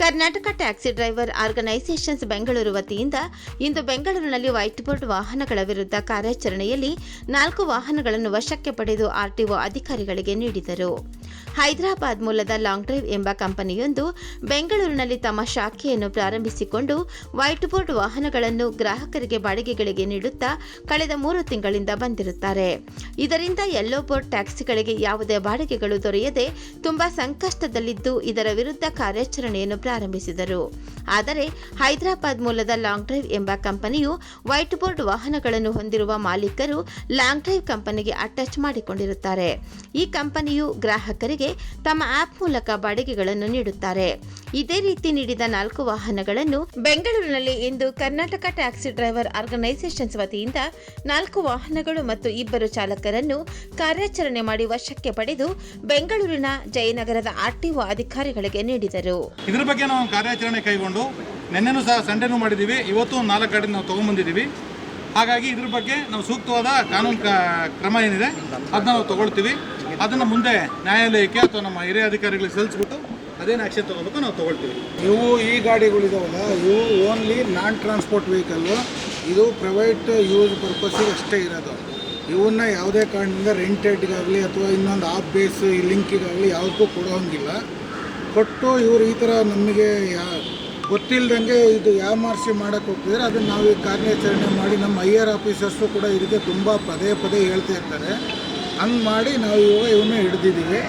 Karnataka taxi driver organisations Bengaluru ವತಿಯಿಂದ ಇಂದು ಬೆಂಗಳೂರಿನಲ್ಲಿ ವೈಟ್ ಬೋರ್ಡ್ ವಾಹನಗಳ ವಿರುದ್ಧ ಕಾರ್ಯಾಚರಣೆಯಲ್ಲಿ ನಾಲ್ಕು ವಾಹನಗಳನ್ನು ವಶಕ್ಕೆ ಪಡೆದು ಆರ್ಟಿಒ ಅಧಿಕಾರಿಗಳಿಗೆ ನೀಡಿದರು. ಹೈದರಾಬಾದ್ ಮೂಲದ ಲಾಂಗ್ ಡ್ರೈವ್ ಎಂಬ ಕಂಪನಿಯೊಂದು ಬೆಂಗಳೂರಿನಲ್ಲಿ ತಮ್ಮ ಶಾಖೆಯನ್ನು ಪ್ರಾರಂಭಿಸಿಕೊಂಡು ವೈಟ್ ಬೋರ್ಡ್ ವಾಹನಗಳನ್ನು ಗ್ರಾಹಕರಿಗೆ ಬಾಡಿಗೆಗಳಿಗೆ ನೀಡುತ್ತಾ ಕಳೆದ ಮೂರು ತಿಂಗಳಿಂದ ಬಂದಿರುತ್ತಾರೆ. ಇದರಿಂದ ಯೆಲ್ಲೋ ಬೋರ್ಡ್ ಟ್ಯಾಕ್ಸಿಗಳಿಗೆ ಯಾವುದೇ ಬಾಡಿಗೆಗಳು ದೊರೆಯದೆ ತುಂಬಾ ಸಂಕಷ್ಟದಲ್ಲಿದ್ದು ಇದರ ವಿರುದ್ಧ ಕಾರ್ಯಾಚರಣೆಯನ್ನು ಪ್ರಾರಂಭಿಸಿದರು. ಆದರೆ ಹೈದರಾಬಾದ್ ಮೂಲದ ಲಾಂಗ್ ಡ್ರೈವ್ ಎಂಬ ಕಂಪನಿಯು ವೈಟ್ ಬೋರ್ಡ್ ವಾಹನಗಳನ್ನು ಹೊಂದಿರುವ ಮಾಲೀಕರು ಲಾಂಗ್ ಡ್ರೈವ್ ಕಂಪನಿಗೆ ಅಟ್ಯಾಚ್ ಮಾಡಿಕೊಂಡಿರುತ್ತಾರೆ. ಈ ಕಂಪನಿಯು ಗ್ರಾಹಕರಿಗೆ ತಮ್ಮ ಆಪ್ ಮೂಲಕ ಬಾಡಿಗೆಗಳನ್ನು ನೀಡುತ್ತಾರೆ. ಇದೇ ರೀತಿ ನೀಡಿದ ನಾಲ್ಕು ವಾಹನಗಳನ್ನು ಬೆಂಗಳೂರಿನಲ್ಲಿ ಇಂದು ಕರ್ನಾಟಕ ಟ್ಯಾಕ್ಸಿ ಡ್ರೈವರ್ ಆರ್ಗನೈಸೇಷನ್ಸ್ ವತಿಯಿಂದ ನಾಲ್ಕು ವಾಹನಗಳು ಮತ್ತು ಇಬ್ಬರು ಚಾಲಕರನ್ನು ಕಾರ್ಯಾಚರಣೆ ಮಾಡಿ ವಶಕ್ಕೆ ಪಡೆದು ಬೆಂಗಳೂರಿನ ಜಯನಗರದ ಆರ್ಟಿಒ ಅಧಿಕಾರಿಗಳಿಗೆ ನೀಡಿದರು. ಇದರ ಬಗ್ಗೆ ನಾವು ಕಾರ್ಯಾಚರಣೆ ಕೈಗೊಂಡು ನಿನ್ನೆನೂ ಸಹ ಸಂಡೇನೂ ಮಾಡಿದ್ದೀವಿ ಇವತ್ತು ನಾಲ್ಕು ಗಾಡಿ ನಾವು ತಗೊಂಡ್ಬಂದಿದ್ದೀವಿ ಹಾಗಾಗಿ ಇದ್ರ ಬಗ್ಗೆ ನಾವು ಸೂಕ್ತವಾದ ಕಾನೂನು ಕ್ರಮ ಏನಿದೆ ಅದನ್ನ ನಾವು ತಗೊಳ್ತೀವಿ. ಅದನ್ನು ಮುಂದೆ ನ್ಯಾಯಾಲಯಕ್ಕೆ ಅಥವಾ ನಮ್ಮ ಹಿರಿಯ ಅಧಿಕಾರಿಗಳಿಗೆ ಸಲ್ಲಿಸ್ಬಿಟ್ಟು ಅದೇನು ಆ್ಯಕ್ಷನ್ ತೊಗೋಬೇಕು ನಾವು ತೊಗೊಳ್ತೀವಿ. ಇವು ಈ ಗಾಡಿಗಳಿದಾವಲ್ಲ ಇವು ಓನ್ಲಿ ನಾನ್ ಟ್ರಾನ್ಸ್ಪೋರ್ಟ್ ವೆಹಿಕಲ್ಲು ಇದು ಪ್ರೈವೇಟ್ ಯೂಸ್ ಪರ್ಪಸ್ಸಿಗೆ ಅಷ್ಟೇ ಇರೋದು. ಇವನ್ನ ಯಾವುದೇ ಕಾರಣದಿಂದ ರೆಂಟೆಡ್ಗಾಗಲಿ ಅಥವಾ ಇನ್ನೊಂದು ಆಪ್ ಬೇಸ್ ಲಿಂಕಿಗಾಗಲಿ ಯಾವುದಕ್ಕೂ ಕೊಡೋಂಗಿಲ್ಲ. ಕೊಟ್ಟು ಇವರು ಈ ಥರ ನಮಗೆ ಯಾ ಗೊತ್ತಿಲ್ಲದಂಗೆ ಇದು ಯಾಮಾರಿಸಿ ಮಾಡೋಕ್ಕೆ ಹೋಗ್ತಿದ್ರೆ. ಅದನ್ನು ನಾವು ಈ ಕಾರ್ಯಾಚರಣೆ ಮಾಡಿ ನಮ್ಮ ಐ ಆರ್ ಆಫೀಸರ್ಸು ಕೂಡ ಇದಕ್ಕೆ ತುಂಬ ಪದೇ ಪದೇ ಹೇಳ್ತಾ ಇರ್ತಾರೆ. ಹಂಗೆ ಮಾಡಿ ನಾವು ಇವಾಗ ಇವನ್ನ ಹಿಡಿದಿದ್ದೀವಿ.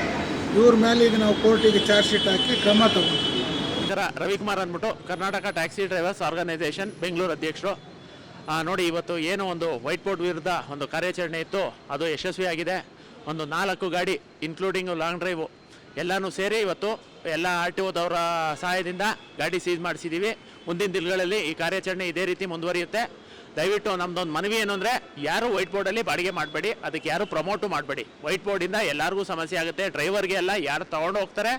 ಇವ್ರ ಮೇಲೆ ಈಗ ನಾವು ಕೋರ್ಟಿಗೆ ಚಾರ್ಜ್ ಶೀಟ್ ಹಾಕಿ ಕ್ರಮ ತಗೊಂಡಿದ್ದೀವಿ ಇದರ ರವಿಕುಮಾರ್ ಅಂದ್ಬಿಟ್ಟು Karnataka taxi drivers organisation Bengaluru ಅಧ್ಯಕ್ಷರು. ನೋಡಿ ಇವತ್ತು ಏನೋ ಒಂದು ವೈಟ್ ಬೋರ್ಡ್ ವಿರುದ್ಧ ಒಂದು ಕಾರ್ಯಾಚರಣೆ ಇತ್ತು, ಅದು ಯಶಸ್ವಿಯಾಗಿದೆ. ಒಂದು ನಾಲ್ಕು ಗಾಡಿ ಇನ್ಕ್ಲೂಡಿಂಗ್ ಲಾಂಗ್ ಡ್ರೈವು ಎಲ್ಲನೂ ಸೇರಿ ಇವತ್ತು ಎಲ್ಲ ಆರ್ ಟಿ ಓದವರ ಸಹಾಯದಿಂದ ಗಾಡಿ ಸೀಸ್ ಮಾಡಿಸಿದ್ದೀವಿ ಮುಂದಿನ ದಿನಗಳಲ್ಲಿ ಈ ಕಾರ್ಯಾಚರಣೆ ಇದೇ ರೀತಿ ಮುಂದುವರಿಯುತ್ತೆ. ದಯವಿಟ್ಟು ನಮ್ದೊಂದು ಮನವಿ ಏನು ಅಂದರೆ, ಯಾರು ವೈಟ್ ಬೋರ್ಡಲ್ಲಿ ಬಾಡಿಗೆ ಮಾಡಬೇಡಿ, ಅದಕ್ಕೆ ಯಾರು ಪ್ರಮೋಟು ಮಾಡಬೇಡಿ. ವೈಟ್ ಬೋರ್ಡಿಂದ ಎಲ್ಲರಿಗೂ ಸಮಸ್ಯೆ ಆಗುತ್ತೆ ಡ್ರೈವರ್ಗೆ ಎಲ್ಲ ಯಾರು ತೊಗೊಂಡು ಹೋಗ್ತಾರೆ,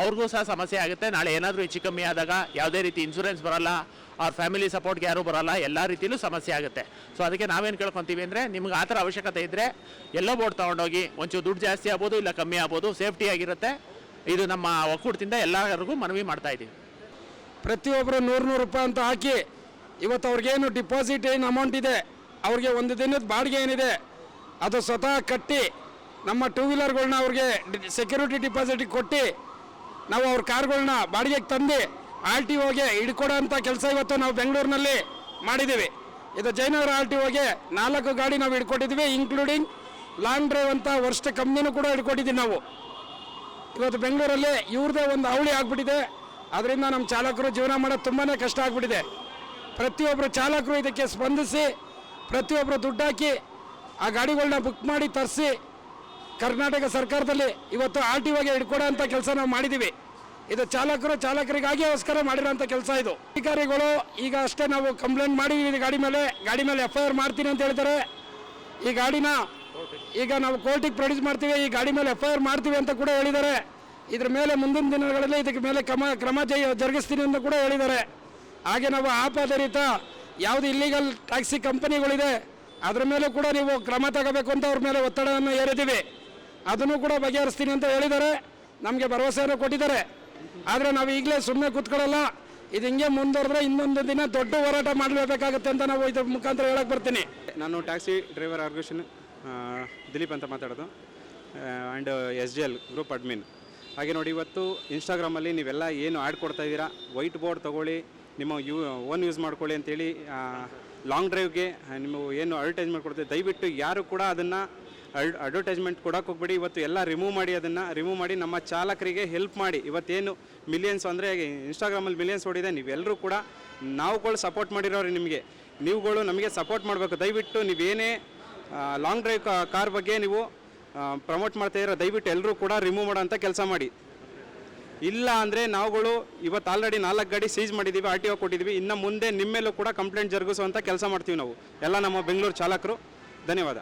ಅವ್ರಿಗೂ ಸಹ ಸಮಸ್ಯೆ ಆಗುತ್ತೆ. ನಾಳೆ ಏನಾದರೂ ಹೆಚ್ಚು ಕಮ್ಮಿ ಆದಾಗ ಯಾವುದೇ ರೀತಿ ಇನ್ಸೂರೆನ್ಸ್ ಬರಲ್ಲ, ಅವ್ರ ಫ್ಯಾಮಿಲಿ ಸಪೋರ್ಟ್ಗೆ ಯಾರೂ ಬರಲ್ಲ, ಎಲ್ಲ ರೀತಿಯಲ್ಲೂ ಸಮಸ್ಯೆ ಆಗುತ್ತೆ. ಸೊ ಅದಕ್ಕೆ ನಾವೇನು ಕೇಳ್ಕೊತೀವಿ ಅಂದರೆ, ನಿಮ್ಗೆ ಆ ಥರ ಅವಶ್ಯಕತೆ ಇದ್ದರೆ ಎಲ್ಲೋ ಬೋರ್ಡ್ ತೊಗೊಂಡೋಗಿ, ಒಂಚೂರು ದುಡ್ಡು ಜಾಸ್ತಿ ಆಗ್ಬೋದು, ಇಲ್ಲ ಕಮ್ಮಿ ಆಗ್ಬೋದು ಸೇಫ್ಟಿ ಆಗಿರುತ್ತೆ. ಇದು ನಮ್ಮ ಒಕ್ಕೂಟದಿಂದ ಎಲ್ಲರಿಗೂ ಮನವಿ ಮಾಡ್ತಾ ಇದ್ದೀವಿ. ಪ್ರತಿಯೊಬ್ಬರು ನೂರು ನೂರು ರೂಪಾಯಿ ಅಂತ ಹಾಕಿ ಇವತ್ತು ಅವ್ರಿಗೇನು ಡಿಪಾಸಿಟ್ ಏನು ಅಮೌಂಟ್ ಇದೆ? ಅವ್ರಿಗೆ ಒಂದು ದಿನದ ಬಾಡಿಗೆ ಏನಿದೆ? ಅದು ಸ್ವತಃ ಕಟ್ಟಿ ನಮ್ಮ ಟೂ ವೀಲರ್ಗಳನ್ನ ಅವ್ರಿಗೆ ಸೆಕ್ಯೂರಿಟಿ ಡಿಪಾಸಿಟಿಗೆ ಕೊಟ್ಟು ನಾವು ಅವ್ರ ಕಾರ್ಗಳನ್ನ ಬಾಡಿಗೆಗೆ ತಂದು ಆರ್ ಟಿ ಒಗೆ ಹಿಡ್ಕೊಡೋ ಅಂಥ ಕೆಲಸ ಇವತ್ತು ನಾವು ಬೆಂಗಳೂರಿನಲ್ಲಿ ಮಾಡಿದ್ದೀವಿ. ಇದು ಜಯನಗರ ಆರ್ ಟಿ ಓಗೆ ನಾಲ್ಕು ಗಾಡಿ ನಾವು ಹಿಡ್ಕೊಟ್ಟಿದ್ವಿ ಇನ್ಕ್ಲೂಡಿಂಗ್ ಲಾಂಗ್ ಡ್ರೈವ್ ಅಂತ ವರ್ಷ ಕಂಪ್ನಿನೂ ಕೂಡ ಹಿಡ್ಕೊಟ್ಟಿದ್ದೀವಿ ನಾವು. ಇವತ್ತು ಬೆಂಗಳೂರಲ್ಲಿ ಇವ್ರದೇ ಒಂದು ಅವಳಿ ಆಗ್ಬಿಟ್ಟಿದೆ. ಅದರಿಂದ ನಮ್ಮ ಚಾಲಕರು ಜೀವನ ಮಾಡೋದು ತುಂಬಾ ಕಷ್ಟ ಆಗ್ಬಿಟ್ಟಿದೆ. ಪ್ರತಿಯೊಬ್ಬರು ಚಾಲಕರು ಇದಕ್ಕೆ ಸ್ಪಂದಿಸಿ ಪ್ರತಿಯೊಬ್ಬರು ದುಡ್ಡು ಹಾಕಿ ಆ ಗಾಡಿಗಳನ್ನ ಬುಕ್ ಮಾಡಿ ತರಿಸಿ, ಕರ್ನಾಟಕ ಸರ್ಕಾರದಲ್ಲಿ ಇವತ್ತು ಆರ್ ಟಿ ಒಗೆ ಹಿಡ್ಕೊಡೋ ಅಂಥ ಕೆಲಸ ನಾವು ಮಾಡಿದ್ದೀವಿ ಇದು ಚಾಲಕರು ಚಾಲಕರಿಗಾಗಿಗೋಸ್ಕರ ಮಾಡಿರೋಂಥ ಕೆಲಸ ಇದು. ಅಧಿಕಾರಿಗಳು ಈಗ ಅಷ್ಟೇ ನಾವು ಕಂಪ್ಲೇಂಟ್ ಮಾಡಿದ್ದೀವಿ ಗಾಡಿ ಮೇಲೆ ಗಾಡಿ ಮೇಲೆ ಎಫ್ ಐ ಆರ್ ಮಾಡ್ತೀನಿ ಅಂತ ಹೇಳ್ತಾರೆ. ಈ ಗಾಡಿನ ಈಗ ನಾವು ಕೋರ್ಟಿಗೆ ಪ್ರೊಡ್ಯೂಸ್ ಮಾಡ್ತೀವಿ, ಈ ಗಾಡಿ ಮೇಲೆ ಎಫ್ ಐ ಆರ್ ಮಾಡ್ತೀವಿ ಅಂತ ಕೂಡ ಹೇಳಿದ್ದಾರೆ. ಇದ್ರ ಮೇಲೆ ಮುಂದಿನ ದಿನಗಳಲ್ಲಿ ಇದಕ್ಕೆ ಮೇಲೆ ಕ್ರಮ ಕ್ರಮ ಜರುಗಿಸ್ತೀನಿ ಅಂತ ಕೂಡ ಹೇಳಿದ್ದಾರೆ. ಹಾಗೆ ನಾವು ಆಪಾದರಿತ ಯಾವುದು ಇಲ್ಲಿಗಲ್ ಟ್ಯಾಕ್ಸಿ ಕಂಪನಿಗಳಿದೆ ಅದ್ರ ಮೇಲೂ ಕೂಡ ನೀವು ಕ್ರಮ ತಗೋಬೇಕು ಅಂತ ಅವ್ರ ಮೇಲೆ ಒತ್ತಡವನ್ನು ಏರಿದ್ದೀವಿ ಅದನ್ನು ಕೂಡ ಬಗೆಹರಿಸ್ತೀನಿ ಅಂತ ಹೇಳಿದ್ದಾರೆ. ನಮಗೆ ಭರವಸೆಯನ್ನು ಕೊಟ್ಟಿದ್ದಾರೆ. ಆದರೆ ನಾವು ಈಗಲೇ ಸುಮ್ಮನೆ ಕೂತ್ಕೊಳ್ಳಲ್ಲ. ಇದು ಹಿಂಗೆ ಮುಂದುವರೆದ್ರೆ ಇನ್ನೊಂದು ದಿನ ದೊಡ್ಡ ಹೋರಾಟ ಮಾಡಲೇಬೇಕಾಗುತ್ತೆ ಅಂತ ನಾವು ಇದ್ರ ಮುಖಾಂತರ ಹೇಳಕ್ಕೆ ಬರ್ತೀನಿ. ನಾನು ಟ್ಯಾಕ್ಸಿ ಡ್ರೈವರ್ ಆರ್ಗೇಷನ್ ದಿಲೀಪ್ ಅಂತ ಮಾತಾಡೋದು. And S G L group admin ಹಾಗೆ ನೋಡಿ, ಇವತ್ತು ಇನ್ಸ್ಟಾಗ್ರಾಮಲ್ಲಿ ನೀವೆಲ್ಲ ಏನು ಆ್ಯಡ್ ಕೊಡ್ತಾ ಇದ್ದೀರಾ? ವೈಟ್ ಬೋರ್ಡ್ ತೊಗೊಳ್ಳಿ ನಿಮ್ಮ ಯೂ ಓನ್ ಯೂಸ್ ಮಾಡ್ಕೊಳ್ಳಿ ಅಂತೇಳಿ ಲಾಂಗ್ ಡ್ರೈವ್ಗೆ ನಿಮ್ಮ ಏನು ಅಡ್ವರ್ಟೈಸ್ಮೆಂಟ್ ಕೊಡ್ತೀವಿ ದಯವಿಟ್ಟು ಯಾರು ಕೂಡ ಅದನ್ನು ಅಡ್ ಅಡ್ವರ್ಟೈಸ್ಮೆಂಟ್ ಕೊಡೋಕೆ ಹೋಗ್ಬೇಡಿ. ಇವತ್ತು ಎಲ್ಲ ರಿಮೂವ್ ಮಾಡಿ ಅದನ್ನು ರಿಮೂವ್ ಮಾಡಿ ನಮ್ಮ ಚಾಲಕರಿಗೆ ಹೆಲ್ಪ್ ಮಾಡಿ. ಇವತ್ತೇನು ಮಿಲಿಯನ್ಸ್ ಅಂದರೆ ಇನ್ಸ್ಟಾಗ್ರಾಮಲ್ಲಿ ಮಿಲಿಯನ್ಸ್ ಓಡಿದೆ. ನೀವೆಲ್ಲರೂ ಕೂಡ ನಾವುಗಳು ಸಪೋರ್ಟ್ ಮಾಡಿರೋರು ನಿಮಗೆ. ನೀವುಗಳು ನಮಗೆ ಸಪೋರ್ಟ್ ಮಾಡಬೇಕು. ದಯವಿಟ್ಟು ನೀವೇನೇ ಲಾಂಗ್ ಡ್ರೈವ್ ಕಾರ್ ಬಗ್ಗೆ ನೀವು ಪ್ರಮೋಟ್ ಮಾಡ್ತಾ ಇರೋ, ದಯವಿಟ್ಟು ಎಲ್ಲರೂ ಕೂಡ ರಿಮೂವ್ ಮಾಡೋಂಥ ಕೆಲಸ ಮಾಡಿ. ಇಲ್ಲ ಅಂದರೆ ನಾವುಗಳು ಇವತ್ತು ಆಲ್ರೆಡಿ ನಾಲ್ಕು ಗಾಡಿ ಸೀಸ್ ಮಾಡಿದ್ದೀವಿ ಆರ್ ಟಿ ಒ ಕೊಟ್ಟಿದ್ದೀವಿ ಇನ್ನು ಮುಂದೆ ನಿಮ್ಮೇಲೂ ಕೂಡ ಕಂಪ್ಲೇಂಟ್ ಜರುಗಿಸುವಂಥ ಕೆಲಸ ಮಾಡ್ತೀವಿ ನಾವು. ಎಲ್ಲ ನಮ್ಮ ಬೆಂಗಳೂರು ಚಾಲಕರು. ಧನ್ಯವಾದ.